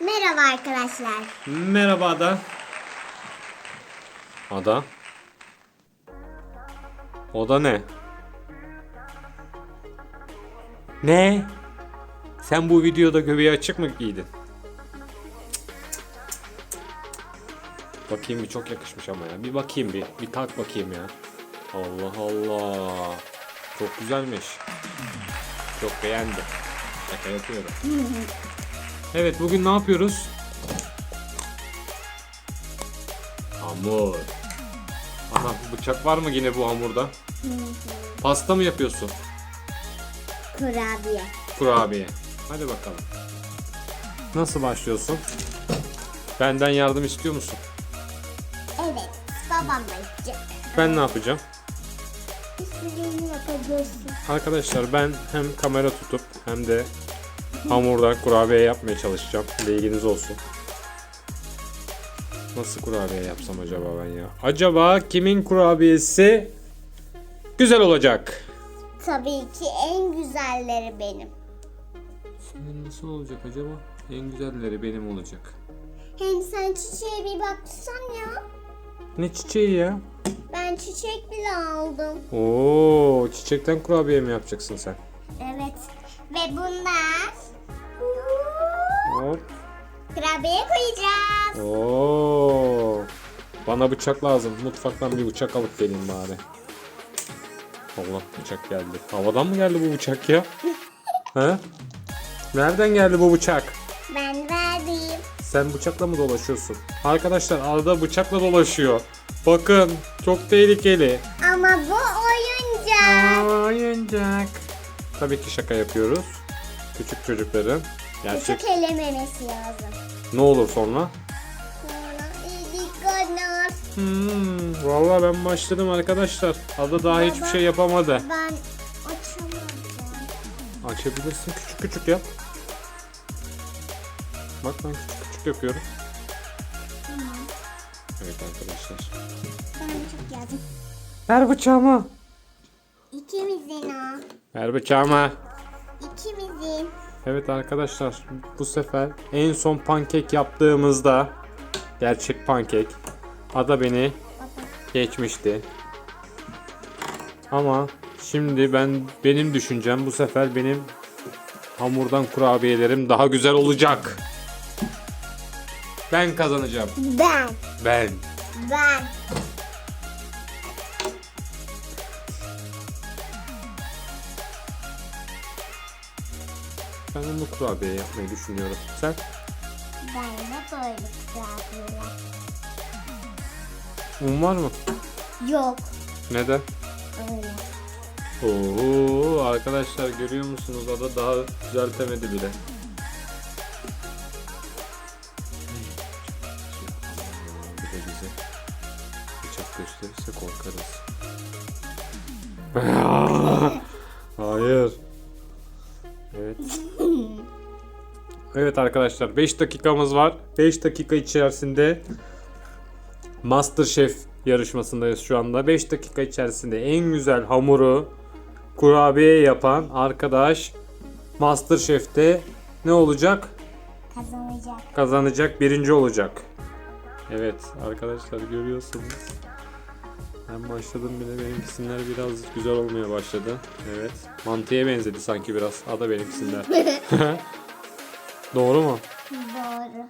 Merhaba arkadaşlar. Merhaba Ada. Ada. O da ne? Ne? Sen bu videoda göbeği açık mı giydin? Bakayım bir çok yakışmış ama ya. Bir bakayım bir. Bir tak bakayım ya. Allah Allah. Çok güzelmiş. Çok beğendim. Şaka yapıyorum. Evet bugün ne yapıyoruz? Hamur. Aha bıçak var mı yine bu hamurda? Pasta mı yapıyorsun? Kurabiye. Kurabiye. Hadi bakalım. Nasıl başlıyorsun? Benden yardım istiyor musun? Evet. Babam da yapacak. Ben ne yapacağım? İstediğini yapabilirsin. Arkadaşlar ben hem kamera tutup hem de hamurdan kurabiye yapmaya çalışacağım. Bilginiz olsun. Nasıl kurabiye yapsam acaba ben ya? Acaba kimin kurabiyesi güzel olacak? Tabii ki en güzelleri benim. Senin nasıl olacak acaba? En güzelleri benim olacak. Hem sen çiçeğe bir baksan ya. Ne çiçeği ya? Ben çiçek bile aldım. Oo, çiçekten kurabiye mi yapacaksın sen? Evet. Ve bunlar Hop. kurabiye koyacağız. Oo. Bana bıçak lazım. Mutfaktan bir bıçak alıp geleyim bari. Allah bıçak geldi. Havadan mı geldi bu bıçak ya? He? Nereden geldi bu bıçak? Ben verdim. Sen bıçakla mı dolaşıyorsun? Arkadaşlar arada bıçakla dolaşıyor. Bakın çok tehlikeli. Ama bu oyuncak. Oyuncak. Tabii ki şaka yapıyoruz. Küçük çocukların. Gerçek Çok elememesi lazım. ne olur sonra? Sonra. Hmm, vallahi ben başladım arkadaşlar. Ada daha hiçbir şey yapamadı. Ben açamadım. Açabilirsin küçük küçük yap. Bak ben küçük küçük yapıyorum. Evet arkadaşlar. Ben çok yazdım. Ver bıçağımı. İkimizin o. Ver bıçağımı. İkimizin. Evet arkadaşlar bu sefer en son pankek yaptığımızda gerçek pankek Ada beni geçmişti. Ama şimdi ben benim düşüncem bu sefer benim hamurdan kurabiyelerim daha güzel olacak. Ben kazanacağım. Ben. Ben. Ben. Ben bunu kurabiye yapmayı düşünüyorum. Sen? Ben de böyle kurabiyeler. Un var mı? Yok. Neden? Öyle. Oo arkadaşlar görüyor musunuz? Ada daha düzeltemedi bile. Bir de bize bıçak gösterirse korkarız. Evet arkadaşlar 5 dakikamız var. 5 dakika içerisinde Masterchef yarışmasındayız şu anda. 5 dakika içerisinde en güzel hamuru kurabiye yapan arkadaş Masterchef'te ne olacak? Kazanacak. Kazanacak, birinci olacak. Evet arkadaşlar görüyorsunuz. Ben başladım bile benimkisinden biraz güzel olmaya başladı. Evet. Mantıya benzedi sanki biraz. Ada benimkisinden. Doğru mu? Doğru.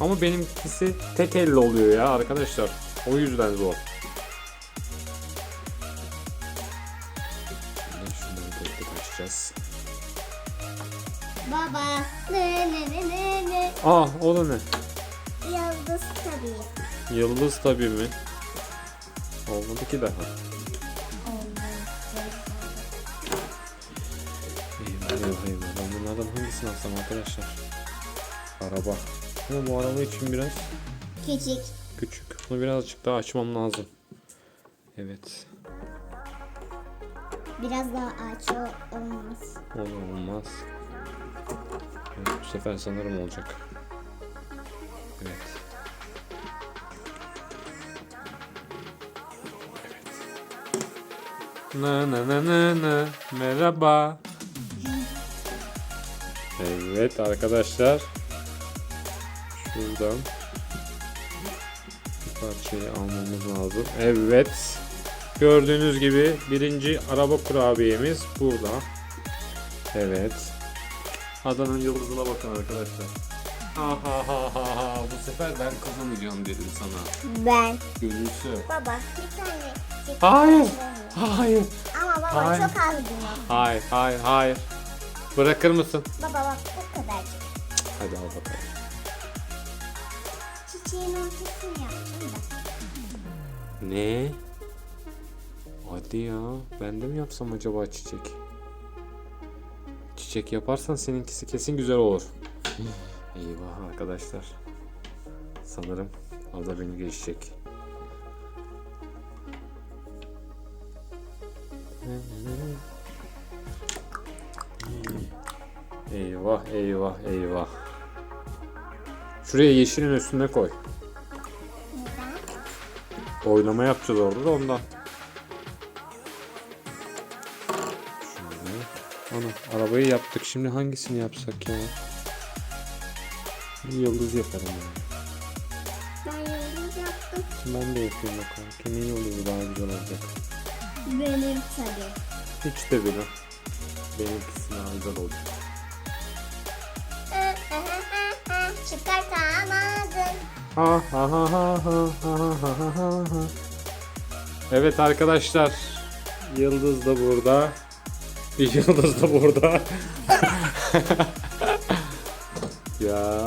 Ama benimkisi tek elle oluyor ya arkadaşlar. O yüzden zor. Şunları tek tek açacağız. Baba. Ne ne ne ne ne. Aa o da ne? Yıldız tabii. Yıldız tabii mi? Olmadı ki daha. Eyvah eyvah eyvah. Ben bunlardan hangisini alsam arkadaşlar? Araba. Ama bu araba için biraz Küçük. küçük. Bunu birazcık daha açmam lazım. Evet. Biraz daha aç o- olmaz. Olmaz. Evet, bu sefer sanırım olacak. Evet. Na na na na na. Merhaba. Evet arkadaşlar. Şuradan bir parçayı almamız lazım. Evet. Gördüğünüz gibi birinci araba kurabiyemiz burada. Evet. Adanın yıldızına bakın arkadaşlar. Ha ha ha ha ha. Bu sefer ben kazanacağım dedim sana. Ben. Görürsün. Baba bir tane. Çikolata Hayır. Hayır. Ama baba Hayır. çok az günah. Hayır, hayır, hayır. Bırakır mısın? Baba bak bu kadar. Hadi al bakalım. Çiçeğin ortasını yaptım da. Ne? Hadi ya. Ben de mi yapsam acaba çiçek? Çiçek yaparsan seninkisi kesin güzel olur. Eyvah arkadaşlar. Sanırım Ada beni geçecek. Eyvah eyvah eyvah. Şuraya yeşilin üstüne koy. Oynama yapacağız orada da ondan. Şöyle. Ana arabayı yaptık. Şimdi hangisini yapsak ya? Bir yıldız yaparım yani. Ben yıldız yaptım. Ben de yapayım bakalım. Kimin yıldızı daha güzel olacak? Benim tabii. Hiç de bile. Benimkisi daha güzel olacak. Çıkartamadım. Ha ha ha ha ha ha ha ha ha. Evet arkadaşlar. Yıldız da burada. Bir yıldız da burada. ya.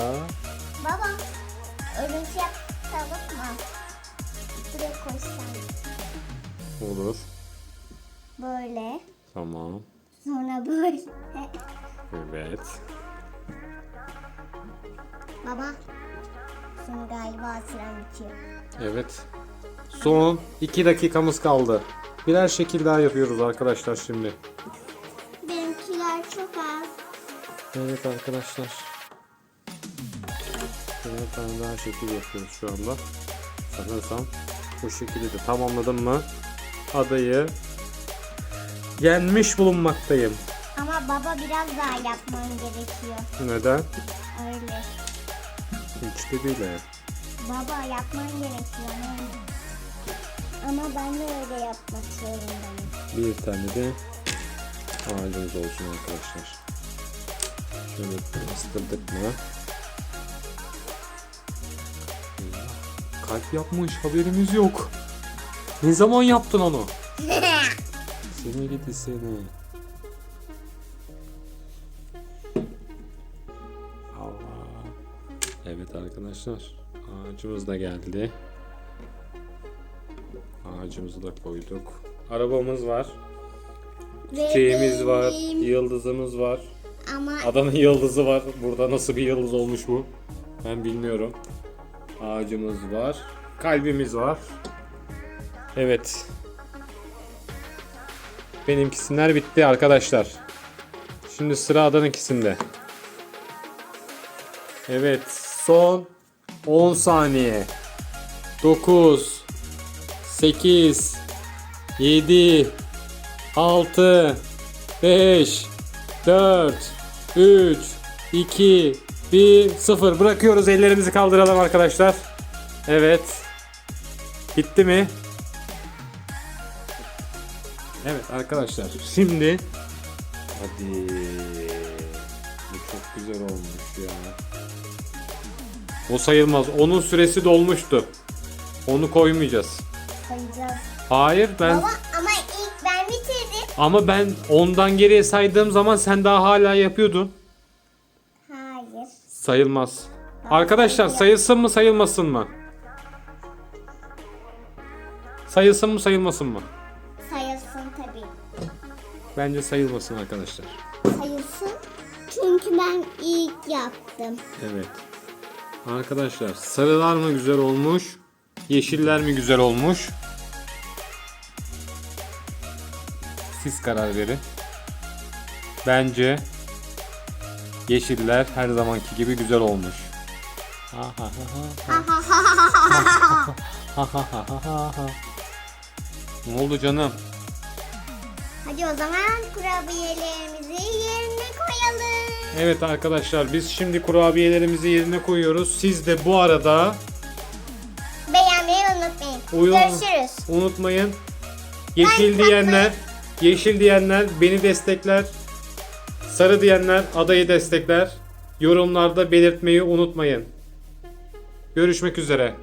Baba, örümcek yapalım mı? Buraya koysan. Olur. Böyle. Tamam. Sonra böyle. Evet. Baba, şimdi galiba süren bitiyor. Evet. Son 2 dakikamız kaldı. Birer şekil daha yapıyoruz arkadaşlar şimdi. Benimkiler çok az. Evet arkadaşlar. Bir tane daha şekil yapıyoruz şu anda. Sanırsam bu şekilde de tamamladım mı adayı yenmiş bulunmaktayım. Ama baba biraz daha yapman gerekiyor. Neden? Öyle. Hiç de bile. Baba yapman gerekiyor. Ama ben de öyle yapmak zorundayım. Bir tane de ağacımız olsun arkadaşlar. Şöyle ıstırdık mı? Kalp yapmış haberimiz yok. Ne zaman yaptın onu? Seni gidi seni. Allah. Evet arkadaşlar. Ağacımız da geldi. Ağacımızı da koyduk. Arabamız var. Çiçeğimiz var. Yıldızımız var. Ama Adanın yıldızı var. Burada nasıl bir yıldız olmuş bu? Ben bilmiyorum. Ağacımız var. Kalbimiz var. Evet. Benimkisinden bitti arkadaşlar. Şimdi sıra adanınkisinde. Evet. Son 10 saniye. 9 8 7 6 5 4 3 2 1 0 bırakıyoruz ellerimizi kaldıralım arkadaşlar. Evet. Bitti mi? Evet arkadaşlar. Şimdi hadi bu çok güzel olmuş ya. O sayılmaz. Onun süresi dolmuştu. Onu koymayacağız. koyacağız. Hayır ben Baba ama ilk ben bitirdim. ama ben ondan geriye saydığım zaman sen daha hala yapıyordun. Hayır. Sayılmaz. Arkadaşlar sayılsın mı sayılmasın mı? Sayılsın mı sayılmasın mı? Bence sayılmasın arkadaşlar. Sayılsın. Çünkü ben ilk yaptım. Evet. Arkadaşlar sarılar mı güzel olmuş? Yeşiller mi güzel olmuş? Siz karar verin. Bence yeşiller her zamanki gibi güzel olmuş. Ha ha ha ha. Ha ha ha ha ha ha. Ne oldu canım? Hadi o zaman kurabiyelerimizi yerine koyalım. Evet arkadaşlar biz şimdi kurabiyelerimizi yerine koyuyoruz. Siz de bu arada Beğenmeyi unutmayın. Uyum- Görüşürüz. unutmayın. Yeşil Ben diyenler, yeşil diyenler beni destekler. Sarı diyenler adayı destekler. Yorumlarda belirtmeyi unutmayın. Görüşmek üzere.